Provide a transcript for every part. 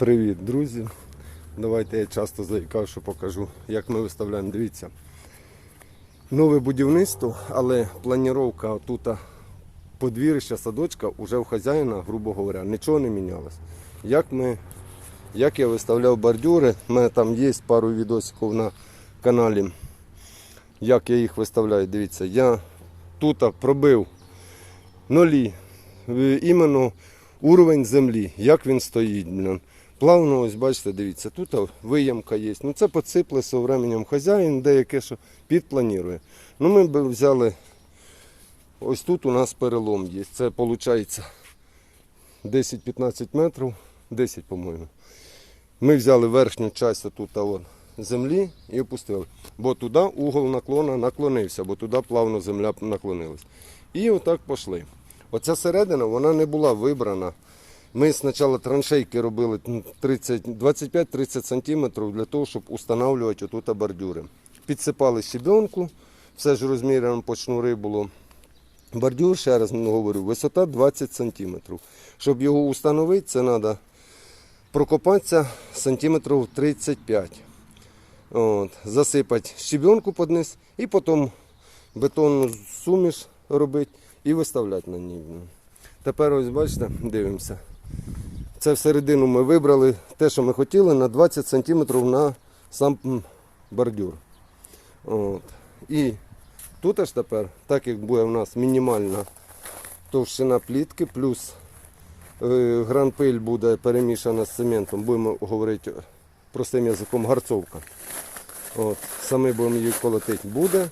Привіт, друзі. Давайте я часто заїкав, що покажу, як ми виставляємо. Дивіться. Нове будівництво, але планіровка тут подвір'я садочка вже в хазяїна, грубо говоря, нічого не мінялось. Як ми, як я виставляв бордюри, у мене там є пару відосиків на каналі. Як я їх виставляю, дивіться, я тут пробив нолі, е, іменно уровень землі, як він стоїть. Плавно, ось бачите, дивіться, тут виямка є. Ну це поципли з временем хазяїн, деяке що підпланує. Ну ми б взяли, ось тут у нас перелом є. Це виходить 10-15 метрів, 10, по-моєму. Ми взяли верхню частину тут землі і опустили. Бо туди угол наклона наклонився, бо туди плавно земля наклонилась. І отак пішли. Оця середина вона не була вибрана. Ми спочатку траншейки робили ну, 30 25-30 см для того, щоб встановлювати отут бордюри. Підсипали щебенку, все ж розмірено по шнури було. Бордюр, ще раз говорю, висота 20 см. Щоб його встановити, це треба прокопатися сантиметрів 35 От, засипати щебенку під низ і потім бетонну суміш робити і виставляти на ній. Тепер ось бачите, дивимося. Це всередину ми вибрали те, що ми хотіли, на 20 см на сам бордюр. От. І тут аж тепер, так як буде в нас мінімальна товщина плітки, плюс е, гранпиль буде перемішана з цементом, будемо говорити простим язиком гарцовка. От. Саме будемо її колотити. Буде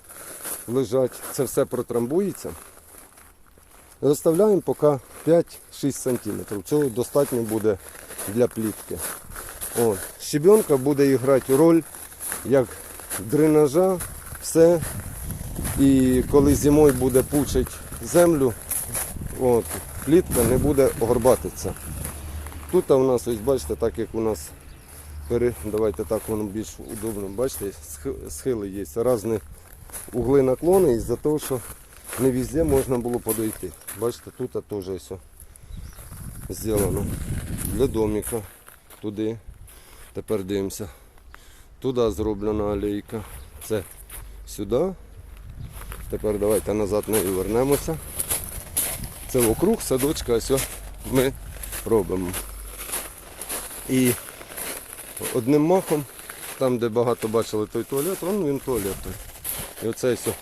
лежать, це все протрамбується. Заставляємо поки 5-6 см. Цього достатньо буде для плітки. Щебенка буде грати роль як дренажа, все. І коли зимою буде пучить землю, от, плітка не буде горбатися. Тут у нас, ось бачите, так як у нас давайте так воно більш удобно, бачите, схили є, різні угли наклони із-за того, що не везде можна було подойти. Бачите, тут теж все зроблено. Для домика. Туди. Тепер дивимося. Туди зроблена алейка. Це сюди. Тепер давайте назад нею вернемося. Це вокруг садочка ось ми робимо. І одним махом, там де багато бачили той туалет, вон він туалет. І оце все.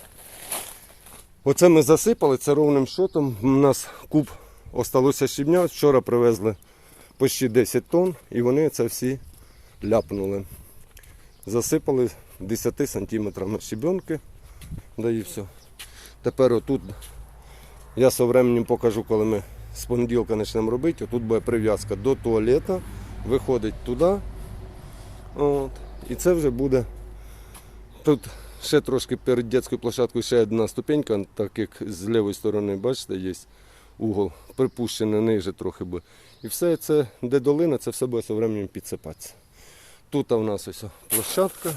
Оце ми засипали, це ровним шотом. У нас куб осталося щебня. Вчора привезли почти 10 тонн і вони це всі ляпнули. Засипали 10 сантиметрами щебенки. Да і все. Тепер отут я со временем покажу, коли ми з понеділка почнемо робити. Отут буде прив'язка до туалета, виходить туди. От. І це вже буде. Тут ще трошки перед дитячою площадкою ще одна ступенька, так як з лівої сторони, бачите, є угол, припущений ниже трохи буде. І все це, де долина, це все буде з временем підсипатися. Тут у нас ось площадка.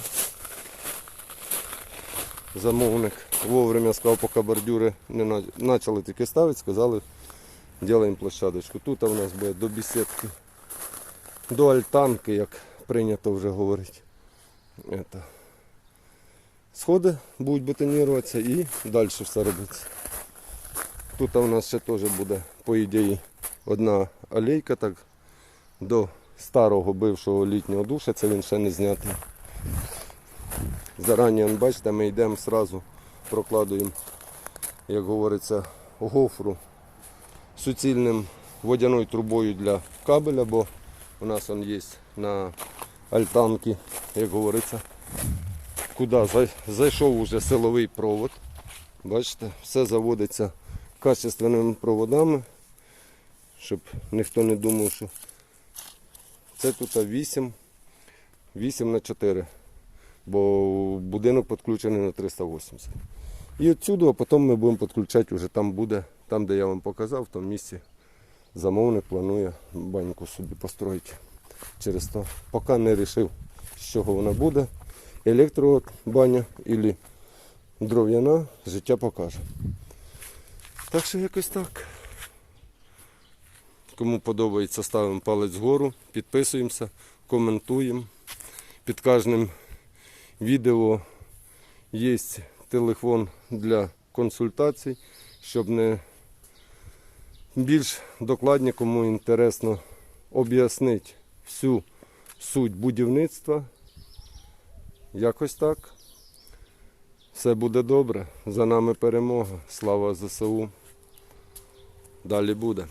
Замовник вовремя сказав, поки бордюри не почали тільки ставити, сказали, робимо площадочку. Тут у нас буде до бесідки, до альтанки, як прийнято вже говорити. Это. Сходи будуть бетонуватися і далі все робиться. Тут у нас ще теж буде, по ідеї, одна алейка так, до старого бившого літнього душа, це він ще не знятий. Зарані, бачите, ми йдемо одразу, прокладуємо, як говориться, гофру суцільним водяною трубою для кабеля, бо у нас он є на альтанки, як говориться, куди зайшов уже силовий провод. Бачите, все заводиться качественними проводами, щоб ніхто не думав, що це тут 8, 8 на 4, бо будинок підключений на 380. І відсюди, а потім ми будемо підключати вже там буде, там де я вам показав, в тому місці замовник планує баньку собі построїти через то. Поки не вирішив, з чого вона буде. Електробаня або дров'яна, життя покаже. Так що якось так. Кому подобається, ставимо палець вгору, підписуємося, коментуємо. Під кожним відео є телефон для консультацій, щоб не більш докладні, кому інтересно об'яснити всю суть будівництва. Якось так. Все буде добре. За нами перемога. Слава ЗСУ. Далі буде.